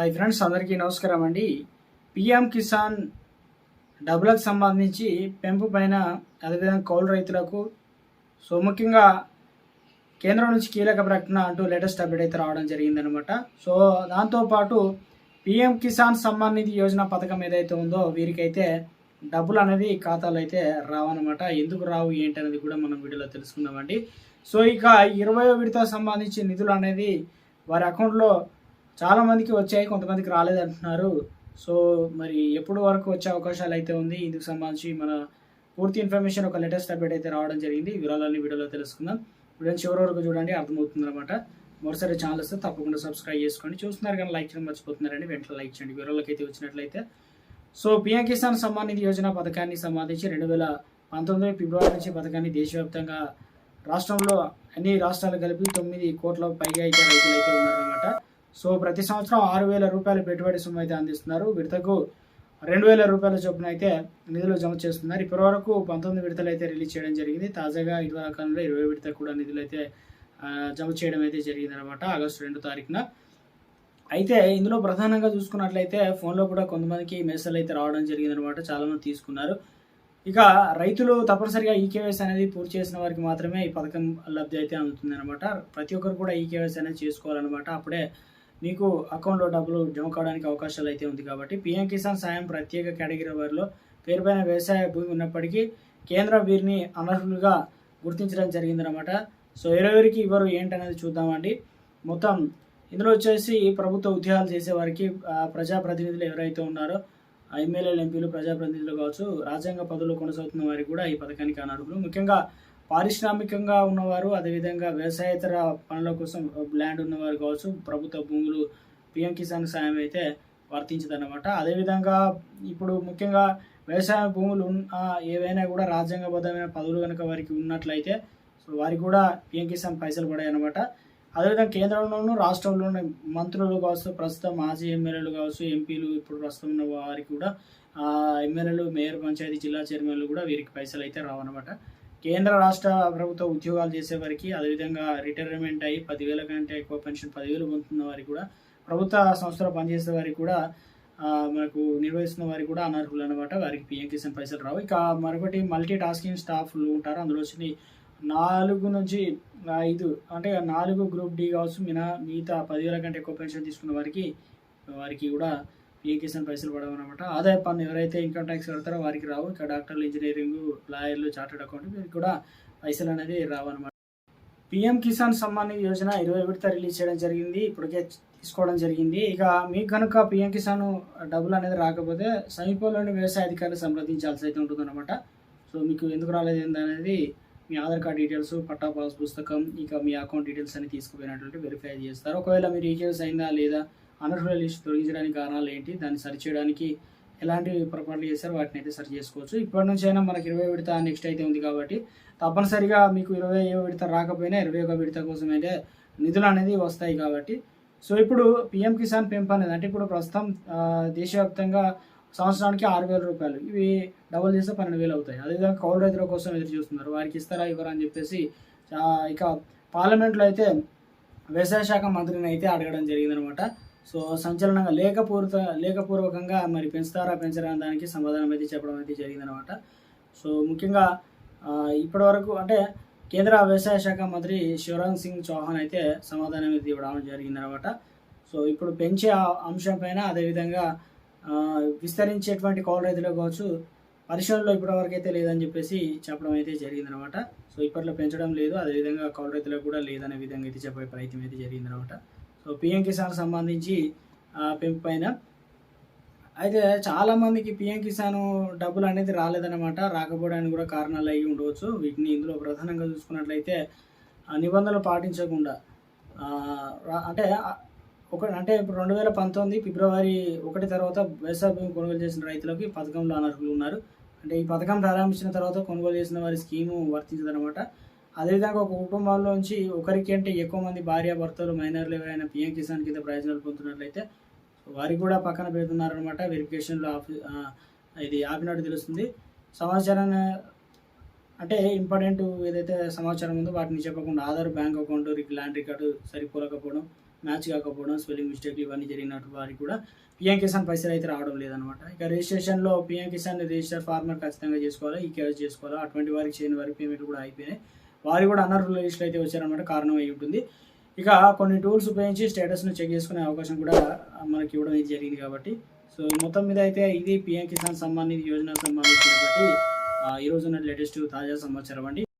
Hi friends అందరికీ నమస్కారం అండి. పిఎం కిసాన్ డబ్బులకు సంబంధించి పెంపు పైన అదేవిధంగా కౌలు రైతులకు సో ముఖ్యంగా కేంద్రం నుంచి కీలక ప్రకటన అంటూ లేటెస్ట్ అప్డేట్ అయితే రావడం జరిగిందనమాట సో దాంతోపాటు పిఎం కిసాన్ సమ్మాన్ నిధి యోజన పథకం ఏదైతే ఉందో వీరికైతే డబ్బులు అనేది ఖాతాలో అయితే రావన్నమాట. ఎందుకు రావు ఏంటి అనేది కూడా మనం వీడియోలో తెలుసుకుందామండి. సో ఇక ఇరవయో విడత సంబంధించి నిధులు అనేది వారి అకౌంట్లో చాలా మందికి వచ్చాయి కొంతమందికి రాలేదు అంటున్నారు సో మరి ఎప్పుడు వరకు వచ్చే అవకాశాలు అయితే ఉంది? ఇందుకు సంబంధించి మన పూర్తి ఇన్ఫర్మేషన్ ఒక లేటెస్ట్ అప్డేట్ అయితే రావడం జరిగింది. వివరాలన్నీ వీడియోలో తెలుసుకుందాం. వీడియో చివరి వరకు చూడండి అర్థమవుతుంది అనమాట మరోసారి ఛానల్ వస్తే తప్పకుండా సబ్స్క్రైబ్ చేసుకోండి. చూస్తున్నారు కానీ లైక్ చేయడం మర్చిపోతున్నారండి. వెంటనే లైక్ చేయండి. వివరాలకి అయితే వచ్చినట్లయితే. సో పిఎం కిసాన్ సమ్మాన్ నిధి యోజన పథకాన్ని సంబంధించి రెండు వేల పంతొమ్మిది ఫిబ్రవరి నుంచి పథకాన్ని దేశవ్యాప్తంగా రాష్ట్రంలో అన్ని రాష్ట్రాలు కలిపి తొమ్మిది కోట్ల పైగా అయితే రైతులు అయితే ఉన్నారనమాట సో ప్రతి సంవత్సరం ఆరు వేల రూపాయల పెట్టుబడి సొమ్ము అయితే అందిస్తున్నారు. విడతకు రెండు వేల రూపాయల చొప్పున అయితే నిధులు జమ చేస్తున్నారు. ఇప్పటి వరకు పంతొమ్మిది విడతలు అయితే రిలీజ్ చేయడం జరిగింది. తాజాగా ఇటీవల కాలంలో ఇరవై విడత కూడా నిధులు అయితే జమ చేయడం అయితే జరిగింది అనమాట ఆగస్టు రెండు తారీఖున. అయితే ఇందులో ప్రధానంగా చూసుకున్నట్లయితే ఫోన్లో కూడా కొంతమందికి మెసేజ్ అయితే రావడం జరిగింది అనమాట తీసుకున్నారు. ఇక రైతులు తప్పనిసరిగా ఈకేవైసీ అనేది పూర్తి చేసిన వారికి మాత్రమే ఈ పథకం లబ్ధి అయితే అందుతుంది అనమాట ప్రతి ఒక్కరు కూడా ఈకేవైసీ అనేది చేసుకోవాలన్నమాట. అప్పుడే మీకు అకౌంట్లో డబ్బులు జమ కావడానికి అవకాశాలు అయితే ఉంది కాబట్టి పిఎం కిసాన్ సాయం ప్రత్యేక కేటగిరీ వారిలో పేరుపైన వ్యవసాయ భూమి ఉన్నప్పటికీ కేంద్రం వీరిని అనర్హులుగా గుర్తించడం జరిగిందనమాట సో ఎవరెవరికి ఇవ్వరు ఏంటనేది చూద్దామండి. మొత్తం ఇందులో వచ్చేసి ప్రభుత్వ ఉద్యోగాలు చేసేవారికి ప్రజాప్రతినిధులు ఎవరైతే ఉన్నారో ఎమ్మెల్యేలు ఎంపీలు ప్రజాప్రతినిధులు కావచ్చు రాజ్యాంగ పదవులు కొనసాగుతున్న వారికి కూడా ఈ పథకానికి అనర్హులు. ముఖ్యంగా పారిశ్రామికంగా ఉన్నవారు అదేవిధంగా వ్యవసాయేతర పనుల కోసం ల్యాండ్ ఉన్నవారు కావచ్చు ప్రభుత్వ భూములు పిఎం కిసాన్ సాయం అయితే వర్తించదన్నమాట. అదేవిధంగా ఇప్పుడు ముఖ్యంగా వ్యవసాయ భూములు ఏవైనా కూడా రాజ్యాంగబద్ధమైన పదవులు కనుక వారికి ఉన్నట్లయితే సో వారికి కూడా పిఎం కిసాన్ పైసలు పడాయి అనమాట అదేవిధంగా కేంద్రంలోనూ రాష్ట్రంలోని మంత్రులు కావచ్చు ప్రస్తుతం మాజీ ఎమ్మెల్యేలు కావచ్చు ఎంపీలు ఇప్పుడు ప్రస్తుతం ఉన్న వారికి కూడా ఎమ్మెల్యేలు మేయర్ పంచాయతీ జిల్లా చైర్మన్లు కూడా వీరికి పైసలు అయితే రావన్నమాట. కేంద్ర రాష్ట్ర ప్రభుత్వ ఉద్యోగాలు చేసే వారికి అదేవిధంగా రిటైర్మెంట్ అయ్యి పదివేల కంటే ఎక్కువ పెన్షన్ పదివేలు పొందుతున్న వారికి కూడా ప్రభుత్వ సంస్థలో పనిచేసే వారికి కూడా మనకు నిర్వహిస్తున్న వారికి కూడా అనర్హులు అనమాట వారికి పిఎం కిసాన్ పైసలు రావు. ఇక మరొకటి మల్టీ టాస్కింగ్ స్టాఫ్లు ఉంటారు. అందులో వచ్చి నాలుగు నుంచి ఐదు అంటే నాలుగు గ్రూప్ డి కావచ్చు మినా మిగతా పదివేల కంటే ఎక్కువ పెన్షన్ తీసుకున్న వారికి వారికి కూడా పిఎం కిసాన్ పైసలు పడవు అనమాట ఆదాయ పన్ను ఎవరైతే ఇన్కమ్ ట్యాక్స్ కడతారో వారికి రావు. ఇక డాక్టర్లు ఇంజనీరింగ్ లాయర్లు చార్టెడ్ అకౌంట్ వీరికి కూడా పైసలు అనేది రావు అనమాట పిఎం కిసాన్ సమ్మాన్ నిధి యోజన ఇరవై విడత రిలీజ్ చేయడం జరిగింది. ఇప్పటికే తీసుకోవడం జరిగింది. ఇక మీకు కనుక పిఎం కిసాన్ డబ్బులు అనేది రాకపోతే సమీపంలోని వ్యవసాయ అధికారులు సంప్రదించాల్సి అయితే ఉంటుందన్నమాట సో మీకు ఎందుకు రాలేదు అనేది మీ ఆధార్ కార్డ్ డీటెయిల్స్ పట్టా పాస్ పుస్తకం ఇక మీ అకౌంట్ డీటెయిల్స్ అని తీసుకుపోయినటువంటి వెరిఫై చేస్తారు. ఒకవేళ మీరు ఈకేఎస్ అయిందా లేదా అనర్హుల లిస్ట్ తొలగించడానికి కారణాలు ఏంటి? దాన్ని సరిచేయడానికి ఎలాంటి పొరపాట్లు చేశారో వాటిని అయితే సరి చేసుకోవచ్చు. ఇప్పటి నుంచి అయినా మనకి ఇరవై విడత నెక్స్ట్ అయితే ఉంది కాబట్టి తప్పనిసరిగా మీకు ఇరవై విడత రాకపోయినా ఇరవై ఒక విడత కోసం అయితే నిధులు అనేది వస్తాయి కాబట్టి. సో ఇప్పుడు పిఎం కిసాన్ పెంపు అనేది అంటే ఇప్పుడు ప్రస్తుతం దేశవ్యాప్తంగా సంవత్సరానికి ఆరు వేల రూపాయలు. ఇవి డబుల్ చేస్తే పన్నెండు వేలు అవుతాయి. అదేవిధంగా కౌలు రైతుల కోసం ఎదురు చూస్తున్నారు. వారికి ఇస్తారా ఇవ్వరా అని చెప్పేసి ఇక పార్లమెంట్లో అయితే వ్యవసాయ శాఖ మంత్రిని అయితే అడగడం జరిగిందనమాట. సో సంచలనంగా లేఖపూర్వక లేఖపూర్వకంగా మరి పెంచుతారా పెంచరా దానికి సమాధానం అయితే చెప్పడం అయితే జరిగిందనమాట. సో ముఖ్యంగా ఇప్పటి వరకు అంటే కేంద్ర వ్యవసాయ శాఖ మంత్రి శివరాజ్ సింగ్ చౌహాన్ అయితే సమాధానం అయితే ఇవ్వడం జరిగిందనమాట. సో ఇప్పుడు పెంచే అంశం పైన అదేవిధంగా విస్తరించేటువంటి కౌలు రైతులు కావచ్చు పరిశ్రమలో ఇప్పటివరకు అయితే లేదని చెప్పేసి చెప్పడం అయితే జరిగిందనమాట. సో ఇప్పట్లో పెంచడం లేదు అదేవిధంగా కౌలు రైతులకు కూడా లేదనే విధంగా అయితే చెప్పే ప్రయత్నం అయితే జరిగిందనమాట. సో పిఎం కిసాన్ సంబంధించి పెంపు పైన. అయితే చాలామందికి పిఎం కిసాన్ డబ్బులు అనేది రాలేదన్నమాట. రాకపోవడానికి కూడా కారణాలు అయ్యి ఉండవచ్చు. వీటిని ఇందులో ప్రధానంగా చూసుకున్నట్లయితే నిబంధనలు పాటించకుండా అంటే ఒక అంటే ఇప్పుడు రెండు వేల పంతొమ్మిది ఫిబ్రవరి ఒకటి తర్వాత వ్యవసాయ భూమి కొనుగోలు చేసిన రైతులకు ఈ పథకంలో అనర్హులు ఉన్నారు. అంటే ఈ పథకం ప్రారంభించిన తర్వాత కొనుగోలు చేసిన వారి స్కీము వర్తించదనమాట అదేవిధంగా ఒక కుటుంబాల్లోంచి ఒకరికి అంటే ఎక్కువ మంది భార్య భర్తలు మైనర్లు ఎవరైనా పిఎం కిసాన్ కింద ప్రయోజనాలు పొందుతున్నట్లయితే వారికి కూడా పక్కన పెడుతున్నారనమాట వెరిఫికేషన్లో ఆఫీ ఇది ఆపినట్టు తెలుస్తుంది. సమాచారాన్ని అంటే ఇంపార్టెంట్ ఏదైతే సమాచారం ఉందో వాటిని చెప్పకుండా Aadhaar bank account land record సరిపోలేకపోవడం match కాకపోవడం స్పెల్లింగ్ మిస్టేక్లు ఇవన్నీ జరిగినట్టు వారికి కూడా పిఎం కిసాన్ పైసలు అయితే రావడం లేదనమాట ఇక రిజిస్ట్రేషన్లో పిఎం కిసాన్ రిజిస్టర్ ఫార్మర్ ఖచ్చితంగా చేసుకోవాలి ఈ కేవైసీ చేసుకోవాలి అటువంటి వారికి చేయని వారికి పేమెంట్లు కూడా అయిపోయినాయి. వారు కూడా అనర్హుల లిస్టులో అయితే వచ్చారనమాట కారణం అయి ఉంటుంది. ఇక కొన్ని టూల్స్ ఉపయోగించి స్టేటస్ను చెక్ చేసుకునే అవకాశం కూడా మనకి ఇవ్వడం అయితే జరిగింది కాబట్టి. సో మొత్తం మీద అయితే ఇది పిఎం కిసాన్ సమ్మాన్ నిధి యోజన సంబంధించినటువంటి ఈరోజు ఈ ఉన్న లేటెస్ట్ తాజా సమాచారం అండి.